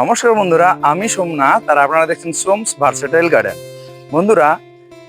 নমস্কার বন্ধুরা, আমি সোমনাথ আর আপনারা দেখছেন সোমস ভার্সেটাইল গার্ডেন বন্ধুরা,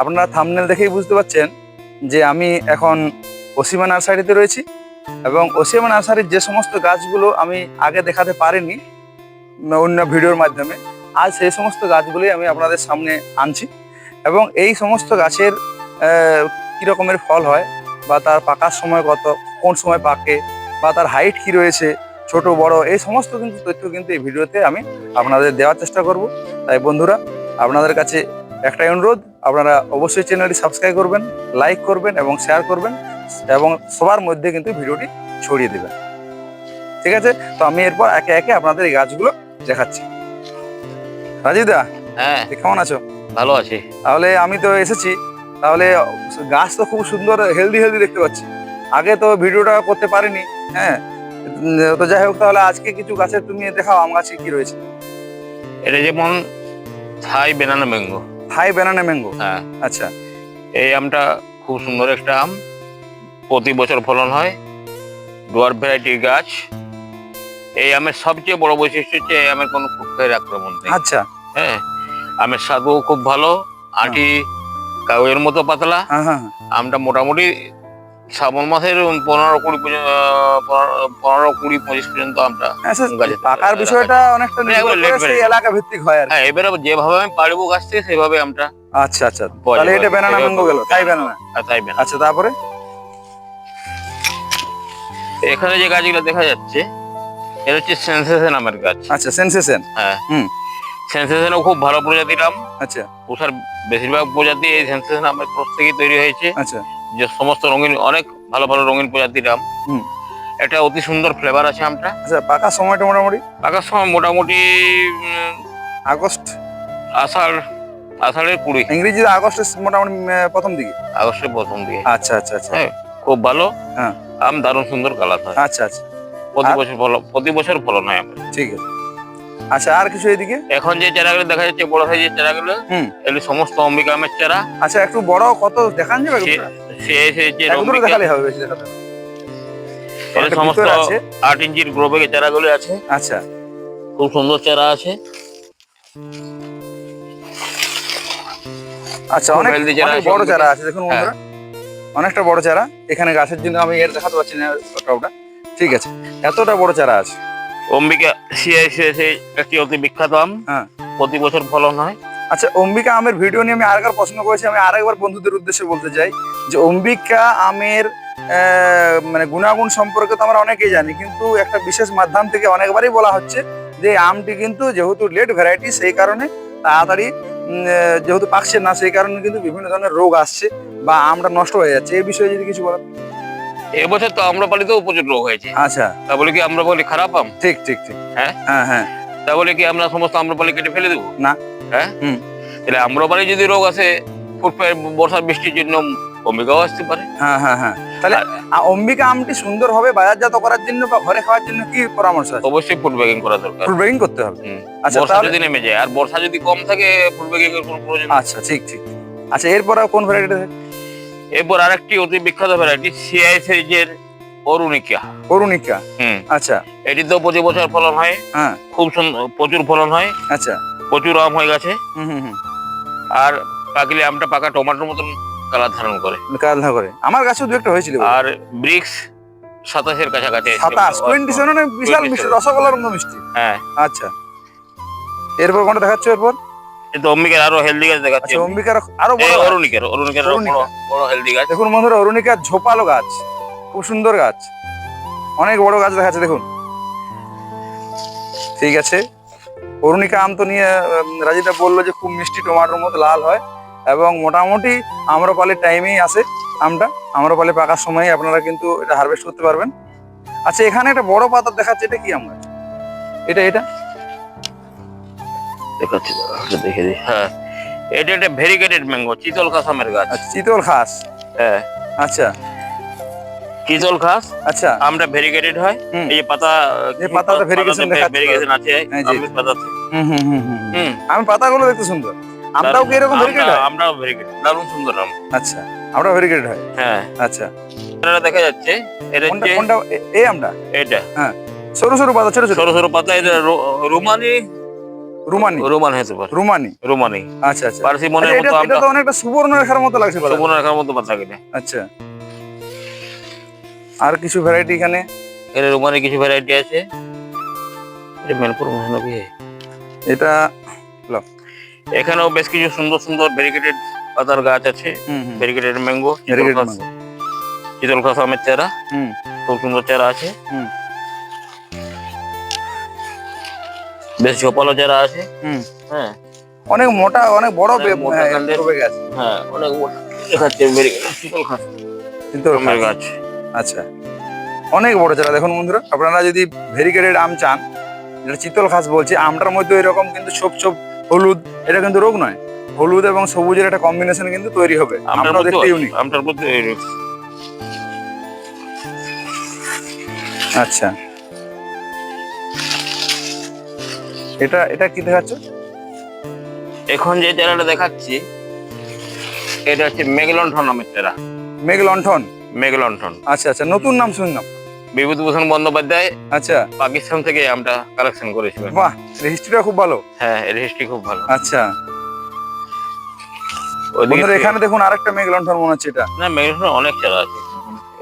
আপনারা থামনেল দেখেই বুঝতে পারছেন যে আমি এখন অসীমা নার্সারিতে রয়েছি এবং ওসিমা নার্সারির যে সমস্ত গাছগুলো আমি আগে দেখাতে পারিনি অন্য ভিডিওর মাধ্যমে, আজ সেই সমস্ত গাছগুলোই আমি আপনাদের সামনে আনছি এবং এই সমস্ত গাছের কি রকমের ফল হয় বা তার পাকার সময় কত, কোন সময় পাকে বা তার হাইট কি রয়েছে ছোট বড় এই সমস্ত কিন্তু তথ্য কিন্তু এই ভিডিওতে আমি আপনাদের দেওয়ার চেষ্টা করব। তাই বন্ধুরা আপনাদের কাছে একটাই অনুরোধ আপনারা অবশ্যই চ্যানেলটি সাবস্ক্রাইব করবেন লাইক করবেন এবং শেয়ার করবেন এবং সবার মধ্যে কিন্তু ভিডিওটি ছড়িয়ে দেবেন। ঠিক আছে? তো আমি এরপর একে একে আপনাদের এই গাছগুলো দেখাচ্ছি। রাজীবদা হ্যাঁ। কেমন আছো? ভালো আছি। তাহলে আমি তো এসেছি। তাহলে গাছ তো খুব সুন্দর হেলদি হেলদি দেখতে পাচ্ছি। আগে তো ভিডিওটা করতে পারিনি হ্যাঁ? তো যাই হোক তাহলে আজকে কিছু গাছের তুমি দেখাও আম গাছে কি রয়েছে? এটা যেমন Thai banana mango. Thai banana mango? হ্যাঁ। আচ্ছা। এই আমটা খুব সুন্দর একটা আম। প্রতি বছর ফলন হয়। ডুয়ার ভ্যারাইটির গাছ। এই আমের সবচেয়ে বড় বৈশিষ্ট্য হচ্ছে এই আমের কোনো ফুটফাইয়ের আক্রমণ নেই। আচ্ছা। হ্যাঁ আমের স্বাদও খুব ভালো। আটি কাগজের মতো পাতলা। হ্যাঁ হ্যাঁ হ্যাঁ। আমটা মোটামুটি শ্রাবণ মাসের পনেরো কুড়ি পনেরো- কুড়ি পঁচিশ পর্যন্ত আমটা হ্যাঁ পাকার বিষয়টা অনেকটা variety। এলাকা ভিত্তিক হয় আর হ্যাঁ এবারে যেভাবে আমি পারব গাছ থেকে সেভাবে আমটা আচ্ছা আচ্ছা। তাহলে এটা ব্যানানা ম্যাঙ্গো গেল তাই ব্যানানা তাই বেনা আচ্ছা তারপরে? এখানে যে গাছগুলো দেখা যাচ্ছে এটা হচ্ছে সেন্সেশন আমের গাছ। আচ্ছা সেন্সেশন হ্যাঁ। হুম। সেন্সেশনও খুব ভালো প্রজাতির আম। আচ্ছা। পুষার বেশিরভাগ প্রজাতি এই সেন্সেশন আমের ক্রস থেকে তৈরি হয়েছে। আচ্ছা। যে সমস্ত রঙিন অনেক ভালো ভালো রঙিন প্রজাতির আম। হুম। একটা অতি সুন্দর ফ্লেভার আছে আমটা। আচ্ছা পাকার সময়টা মোটামুটি? পাকার সময় মোটামুটি আগস্ট? আষাঢ় আষাঢ়ের কুড়ি। ইংরেজিতে আগস্টের মোটামুটি প্রথম দিকে? আগস্টের প্রথম দিকে। আচ্ছা আচ্ছা আচ্ছা। হ্যাঁ খুব ভালো। হ্যাঁ। আম দারুণ সুন্দর কালার হয়। আচ্ছা আচ্ছা। প্রতি বছর ফলন প্রতি বছর ফলন হয় আমার ঠিক আছে। আচ্ছা আর কিছু এদিকে? এখন যে চারাগুলো দেখা যাচ্ছে বড় সাইজের চারাগুলো হুম। এগুলো সমস্ত অম্বিকা আমের চারা। আচ্ছা একটু বড় কত দেখান যাবে সে- সে সে যে এক দেখালে হবে বেশি দেখাতে হবে। এর সমস্ত আট ইঞ্চির গ্রো চারাগুলো আছে। আচ্ছা। খুব সুন্দর চারা আছে। আচ্ছা অনেক বড় চারা আছে দেখুন বন্ধুরা। অনেকটা বড় চারা। এখানে গাছের জন্য আমি এর দেখাতে পারছি না ঠিক আছে। এতটা বড় চারা আছে। অম্বিকা সিআইসিএসএ একটি অতি বিখ্যাত আম। হ্যাঁ। প্রতি বছর ফলন হয়। আচ্ছা অম্বিকা আমের ভিডিও নিয়ে আমি আরেকবার প্রশ্ন করেছি আমি আরেকবার বন্ধুদের উদ্দেশ্যে বলতে চাই যে অম্বিকা আমের মানে গুণাগুণ সম্পর্কে তো আমরা অনেকেই জানি কিন্তু একটা বিশেষ মাধ্যম থেকে অনেকবারই বলা হচ্ছে যে আমটি কিন্তু যেহেতু লেট ভ্যারাইটি সেই কারণে তাড়াতাড়ি যেহেতু পাকছে না সেই কারণে কিন্তু বিভিন্ন ধরনের রোগ আসছে বা আমটা নষ্ট হয়ে যাচ্ছে। এই বিষয়ে যদি কিছু বলেন। এবছর তো আম্রপালিতেও প্রচুর রোগ হয়েছে। আচ্ছা। তা বলে কি আমরা বলি খারাপ আম? ঠিক ঠিক ঠিক। হ্যাঁ? হ্যাঁ হ্যাঁ। তা বলে কি আমরা সমস্ত আম্রপালি কেটে ফেলে দেবো? না। হ্যাঁ? হুম। তাহলে আম্রপালি যদি রোগ আসে ফুটপায় বর্ষার বৃষ্টির জন্য অম্বিকাও আসতে পারে। হ্যাঁ হ্যাঁ হ্যাঁ। তাহলে অম্বিকা আমটি সুন্দরভাবে বাজারজাত করার জন্য বা ঘরে খাওয়ার জন্য কি পরামর্শ আছে? অবশ্যই ফুড ব্যাগিং করা দরকার। ফুড ব্রেকিং করতে হবে। আচ্ছা বর্ষা যদি নেমে যায় আর বর্ষা যদি কম থাকে ফুড ব্যাগিং এর কোনো প্রয়োজন আচ্ছা ঠিক ঠিক। আচ্ছা এরপর কোন ভ্যারাইটি এরপর আরেকটি অতি বিখ্যাত ভ্যারাইটি সিআই সিরিজের অরুণিকা। অরুণিকা? হুম। আচ্ছা। এটি তো প্রতি বছর ফলন হয়। হ্যাঁ। খুব সুন্দর প্রচুর ফলন হয়। আচ্ছা। প্রচুর আম হয়ে গেছে। আর পাকলে আমটা পাকা টমেটোর মতন কালার ধারণ করে। কালনা করে। আমার কাছেও দু একটা হয়েছিল। আর ব্রিক্স সাতাশের কাছাকাছি সাতাশ টোয়েন্টি সেভেন বিশাল মিষ্টি রসগোল্লার মতো মিষ্টি। হ্যাঁ। আচ্ছা। এরপর কোনটা দেখাচ্ছ এরপর? অম্বিকার আরও হেলদি গাছ দেখাচ্ছে আচ্ছা অম্বিকার আরও বড় অরুণিকার অরুণিকার বড় বড় হেলদি গাছ। দেখুন বন্ধুরা অরুণিকার ঝোপালো গাছ। খুব সুন্দর গাছ। অনেক বড় গাছ দেখাচ্ছে দেখুন। ঠিক আছে। অরুণিকা আম তো নিয়ে রাজিদা বলল যে খুব মিষ্টি টমাটোর মতো লাল হয় এবং মোটামুটি আম্রপালির টাইমেই আসে আমটা। আম্রপালি পাকার সময় আপনারা কিন্তু এটা হারভেস্ট করতে পারবেন। আচ্ছা এখানে একটা বড় পাতা দেখাচ্ছে এটা কি আম গাছ? এটা এটা? দেখাচ্ছি দেখে দিই। হ্যাঁ এটা একটা ভেরিগেটেড ম্যাঙ্গো চিতল খাস আমের গাছ। আচ্ছা চিতল ঘাস হ্যাঁ। আচ্ছা। চিতল খাস আচ্ছা। আমটা ভেরিগেটেড হয়। এই যে পাতা এই পাতাটা দেখাচ্ছে। ভেরিগেশন আছে এই যে। আমের পাতাতে হুম হুম হুম পাতাগুলো দেখতে সুন্দর। আমটাও কি এরকম আমরা- হয়? আমরাও ভেরিগেট দারুণ সুন্দর আম। আচ্ছা আমটাও ভেরিকেট হয়? হ্যাঁ। আচ্ছা। এটা দেখা যাচ্ছে এটা হচ্ছে কোনটা এই আমটা? এটা। হ্যাঁ। সরু সরু পাতা ছোট ছোট। সরু সরু পাতা এটা রুমানি? রুমানি। রোমান হতে পারে। রুমানি। রুমানি। আচ্ছা আচ্ছা। পার্সি মনের আচ্ছা, এটা এটা তো অনেকটা সুবর্ণ রেখার মতো লাগছে সুবর্ণ রেখার মতো পাতা আচ্ছা। আর কিছু ভ্যারাইটি এখানে? এর রুমানি কিছু ভ্যারাইটি আছে। এটা মেনপুর মহানবী এটা এখানেও বেশ কিছু সুন্দর সুন্দর ভেরিগেটেড পাতার গাছ আছে। হুম হুম। Variegated mango Variegated mango। চিতল খাস আমের চারা। হুম। খুব সুন্দর চারা আছে। হুম। বেশ ঝোপালো চারা আছে। হুম। হ্যাঁ। অনেক মোটা অনেক বড় অনেক বে- মোটা হ্যাঁ, কাণ্ডের। প্রবেগ আছে হ্যাঁ অনেক মোটা। দেখাচ্ছে ভেরিগেটেড চিতল খাস কিন্তু আমের গাছ। আচ্ছা। অনেক বড় চারা দেখুন বন্ধুরা আপনারা যদি ভেরিকেটেড আম চান যেটা চিতল ঘাস বলছি আমটার মধ্যে এরকম কিন্তু ছোপ ছোপ হলুদ এটা কিন্তু রোগ নয়। হলুদ এবং সবুজের একটা কম্বিনেশন কিন্তু তৈরি হবে। মধ্যে দেখতে ইউনিক আমটার মধ্যে আচ্ছা। এটা এটা কি দেখাচ্ছ? এখন যে চারাটা দেখাচ্ছি এটা হচ্ছে মেঘলণ্ঠন নামের চারা মেঘলণ্ঠন মেঘলণ্ঠন। আচ্ছা আচ্ছা নতুন নাম শুনলাম বিভূতিভূষণ বন্দ্যোপাধ্যায় আচ্ছা। পাকিস্তান থেকে আমটা কালেকশন করেছিলেন বাহ হিস্ট্রিটা খুব ভালো। হ্যাঁ এর হিস্ট্রি খুব ভালো। আচ্ছা। ওদিকে বন্ধুরা এখানে দেখুন আরেকটা মেঘলণ্ঠন মনে হচ্ছে এটা। না মেঘলণ্ঠন অনেক চারা আছে।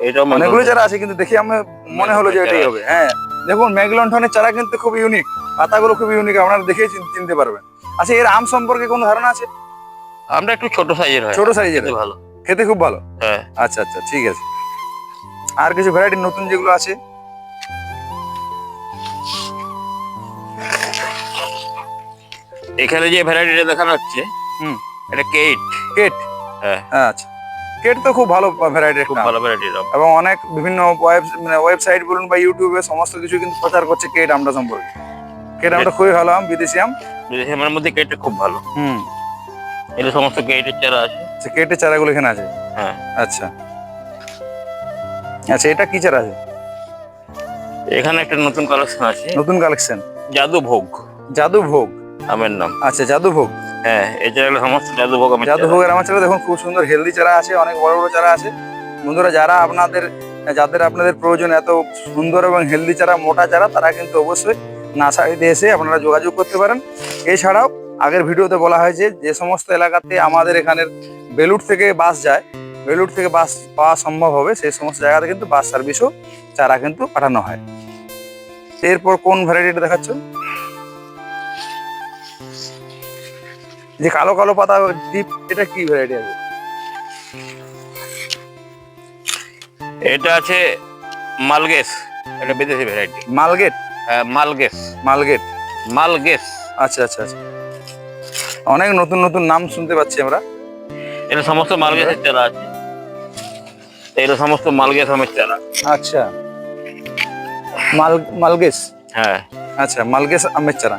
এটাও অনেকগুলো। চারা আছে কিন্তু দেখে আমার মনে হলো যে এটাই হবে। হ্যাঁ দেখুন মেঘলণ্ঠনের চারা কিন্তু খুব ইউনিক পাতাগুলো খুব ইউনিক আপনারা দেখেই চিনতে পারবেন। আচ্ছা এর আম সম্পর্কে কোনো ধারণা আছে? আমরা একটু ছোট সাইজের হয়। ছোট সাইজের ভালো। খেতে খুব ভালো? হ্যাঁ। আচ্ছা আচ্ছা ঠিক আছে। আর কিছু ভ্যারাইটি নতুন যেগুলো আছে? এখানে যে ভ্যারাইটিটা দেখানো হচ্ছে হুম। এটা কেট কেট হ্যাঁ। আচ্ছা। কেট তো খুব ভালো ভ্যারাইটির খুব ভালো ভ্যারাইটির আম এবং অনেক বিভিন্ন ওয়েব মানে ওয়েবসাইট বলুন বা ইউটিউবে সমস্ত কিছু কিন্তু প্রচার করছে কেট আমটা সম্পর্কে। কেট আমটা খুবই ভালো আম বিদেশি আম। বিদেশি আমের মধ্যে কেটটা খুব ভালো। হুম। এটা সমস্ত কেটের চারা আছে। আচ্ছা কেটের চারাগুলো এখানে আছে? হ্যাঁ। আচ্ছা। আচ্ছা এটা কি চারা? আছে এখানে একটা নতুন কালেকশন আছে। নতুন কালেকশন জাদু ভোগ জাদু ভোগ আমের নাম। আচ্ছা জাদু ভোগ হ্যাঁ এই চারাগুলো সমস্ত জাদু ভোগ আমের জাদু ভোগের আমার চারা দেখুন খুব সুন্দর হেলদি চারা আছে অনেক বড় বড় চারা আছে। বন্ধুরা যারা আপনাদের যাদের আপনাদের প্রয়োজন এত সুন্দর এবং হেলদি চারা মোটা চারা তারা কিন্তু অবশ্যই নার্সারিতে এসে আপনারা যোগাযোগ করতে পারেন। এছাড়াও আগের ভিডিওতে বলা হয়েছে যে সমস্ত এলাকাতে আমাদের এখানের বেলুট থেকে বাস যায় বেলুট থেকে বাস পাওয়া সম্ভব হবে সেই সমস্ত জায়গাতে কিন্তু বাস সার্ভিসও চারা কিন্তু পাঠানো হয়। এরপর কোন ভ্যারাইটিটা দেখাচ্ছ? যে কালো কালো পাতা ডিপ এটা কি ভ্যারাইটি আছে? এটা আছে মালগেস এটা বিদেশি ভ্যারাইটি মালগেট? মালগেস। মালগেট। মালগেস। আচ্ছা আচ্ছা আচ্ছা। অনেক নতুন নতুন নাম শুনতে পাচ্ছি আমরা। এটা সমস্ত মালগেসের চারা আছে। এটা সমস্ত মালগেস আমের চারা। আচ্ছা। মাল মালগেস হ্যাঁ। আচ্ছা মালগেস আমের চারা।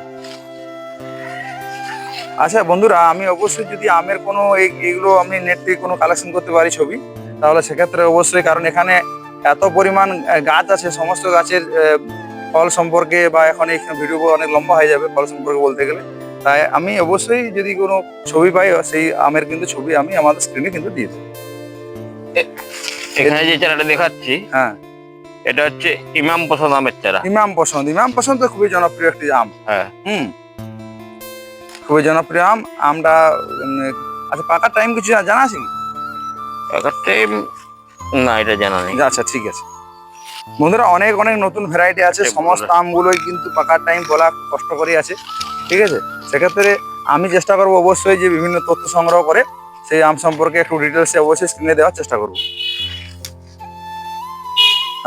আচ্ছা বন্ধুরা আমি অবশ্যই যদি আমের কোনো এই- এইগুলো আমি নেট থেকে কোনো কালেকশন করতে পারি ছবি তাহলে সেক্ষেত্রে অবশ্যই কারণ এখানে এত পরিমাণ গাছ আছে সমস্ত গাছের ফল সম্পর্কে বা এখন এই ভিডিও অনেক লম্বা হয়ে যাবে ফল সম্পর্কে বলতে গেলে। তাই আমি অবশ্যই যদি কোনো ছবি পাই সেই আমের কিন্তু ছবি আমি আমাদের স্ক্রিনে কিন্তু দিয়ে দেবো। এখানে যে চারাটা দেখাচ্ছি হ্যাঁ। এটা হচ্ছে ইমাম পছন্দ আমের চারা। ইমাম পছন্দ ইমাম পছন্দ খুবই জনপ্রিয় একটি আম। হ্যাঁ। হুম। খুবই জনপ্রিয় আম। উম, আচ্ছা পাকার টাইম কিছু জানা আছে একটা টাইম না এটা জানা নেই। আচ্ছা ঠিক আছে। বন্ধুরা অনেক অনেক নতুন ভ্যারাইটি আছে। সমস্ত আমগুলোই কিন্তু পাকার টাইম বলা কষ্টকরই আছে। ঠিক আছে? সেক্ষেত্রে আমি চেষ্টা করব অবশ্যই যে বিভিন্ন তথ্য সংগ্রহ করে সেই আম সম্পর্কে একটু ডিটেলসে অবশ্যই স্ক্রিনে দেওয়ার চেষ্টা করব।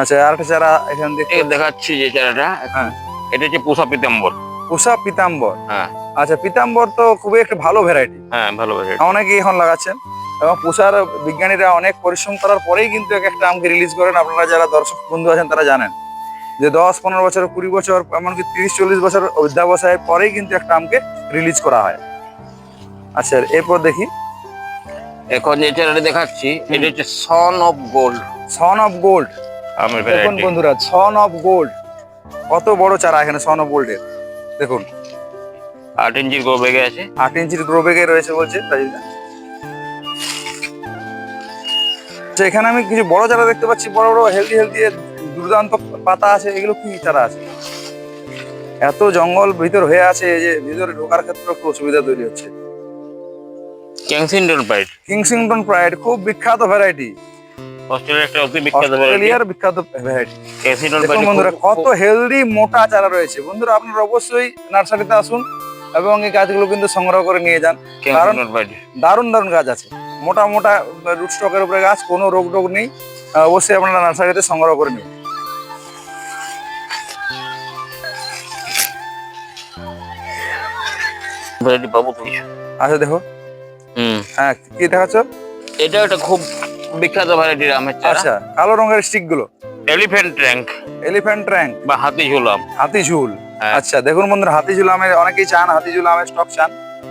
আচ্ছা আর একটা চারা এখানে এই দেখাচ্ছি যে চারাটা। হ্যাঁ। এটা হচ্ছে পুষা পিতাম্বর। পুষা পিতাম্বর? হ্যাঁ। আচ্ছা পিতাম্বর তো খুবই একটা ভালো ভ্যারাইটি হ্যাঁ ভালো ভ্যারাইটি অনেকেই এখন লাগাচ্ছেন। এবং পুষার বিজ্ঞানীরা অনেক পরিশ্রম করার পরেই কিন্তু এক একটা আমকে রিলিজ করেন। আপনারা যারা দর্শক বন্ধু আছেন তারা জানেন। যে দশ পনেরো বছর কুড়ি বছর এমনকি তিরিশ চল্লিশ বছর অধ্যাবসায়ের পরেই কিন্তু একটা আমকে রিলিজ করা হয়। আচ্ছা এরপর দেখি। এখন যে চারাটা দেখাচ্ছি। এটা হচ্ছে son of gold son of gold আমের দেখুন বন্ধুরা সন অফ গোল্ড কত বড় চারা এখানে সন অফ গোল্ডের দেখুন। আট ইঞ্চির গো বেগে আছে। আট ইঞ্চির গ্রো বেগে রয়েছে বলছে তাজিদা এখানে আমি কিছু বড় চারা দেখতে পাচ্ছি বড় বড় হেলদি হেলদি দুর্দান্ত পাতা আছে এগুলো কি চারা আছে? এত জঙ্গল ভিতর হয়ে আছে যে ভিতরে ঢোকার ক্ষেত্রে একটু অসুবিধা তৈরি হচ্ছে। ক্যাংসিন্ডন পাইট কিংসিংটন প্রাইড খুব বিখ্যাত ভ্যারাইটি অস্ট্রেলিয়ার একটা অতি বিখ্যাত অস্ট্রেলিয়ার বিখ্যাত ভ্যারাইটি ক্যাংসিন্ডন দেখুন বন্ধুরা কত হেলদি মোটা চারা রয়েছে। বন্ধুরা আপনারা অবশ্যই নার্সারিতে আসুন এবং এই গাছগুলো কিন্তু সংগ্রহ করে নিয়ে যান। পাইট দারুণ দারুণ গাছ আছে। মোটা মোটা রুট স্টকের উপরে গাছ কোনো রোগ টোগ নেই। অবশ্যই আপনারা নার্সারিতে সংগ্রহ করে নিন ভ্যারাইটি পাবো তো আচ্ছা দেখো। হুম। হ্যাঁ কি দেখাচ্ছ? এটা একটা খুব বিখ্যাত ভ্যারাইটির আমের চারা। আচ্ছা কালো রঙের স্টিকগুলো। এলিফ্যান্ট ট্র্যাঙ্ক এলিফ্যান্ট ট্র্যাঙ্ক বা হাতি ঝুলাম হাতি ঝুল হ্যাঁ। আচ্ছা দেখুন বন্ধুরা হাতি ঝুল আমের অনেকেই চান হাতি ঝুল আমের স্টক চান।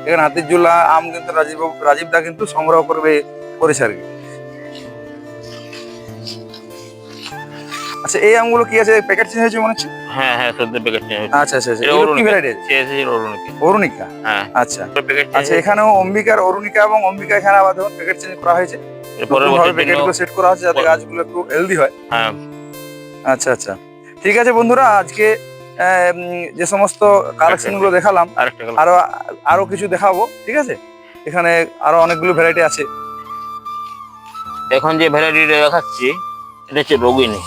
এখানে হাতি ঝুল আম কিন্তু রাজীব রাজীব দা কিন্তু সংগ্রহ করবে করেছে আর কি আচ্ছা এই আমগুলো কি আছে? প্যাকেট চেঞ্জ হয়েছে মনে হচ্ছে? হ্যাঁ হ্যাঁ সদ্য প্যাকেট চেঞ্জ হচ্ছে আচ্ছা আচ্ছা আচ্ছা এগুলো কি অরুণিকা। ভ্যারাইটি সে এসেছিল অরুণিকা। হ্যাঁ। আচ্ছা। আচ্ছা এখানেও অম্বিকার অরুণিকা এবং অম্বিকা এখানে আবার প্যাকেট চেঞ্জ করা হয়েছে। পরের বছর প্যাকেট সেট করা হচ্ছে যাতে গাছগুলো একটু হেলদি হয়। হ্যাঁ। আচ্ছা আচ্ছা। ঠিক আছে বন্ধুরা আজকে যে সমস্ত কালেকশনগুলো দেখালাম আরও আরও কিছু দেখাবো ঠিক আছে? এখানে আরও অনেকগুলো ভ্যারাইটি আছে। এখন যে ভ্যারাইটিটা দেখাচ্ছি এটা হচ্ছে রোগিনী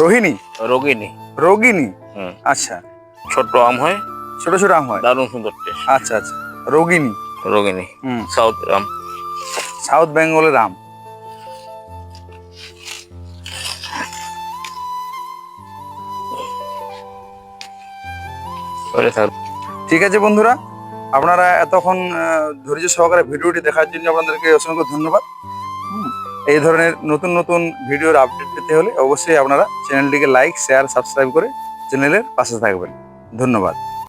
রোহিণী? রোগিনী রোগিনী আচ্ছা। ছোট আম হয় ছোট ছোট আম হয়? দারুণ সুন্দর টেস্ট আচ্ছা আচ্ছা। রোগিনী রোগিনী হুম। সাউথ আম। সাউথ বেঙ্গলের আম। ঠিক আছে বন্ধুরা, আপনারা এতক্ষণ ধৈর্য সহকারে ভিডিওটি দেখার জন্য আপনাদেরকে অসংখ্য ধন্যবাদ। এই ধরনের নতুন নতুন ভিডিওর আপডেট পেতে হলে অবশ্যই আপনারা চ্যানেলটিকে লাইক শেয়ার সাবস্ক্রাইব করে চ্যানেলের পাশে থাকবেন। ধন্যবাদ।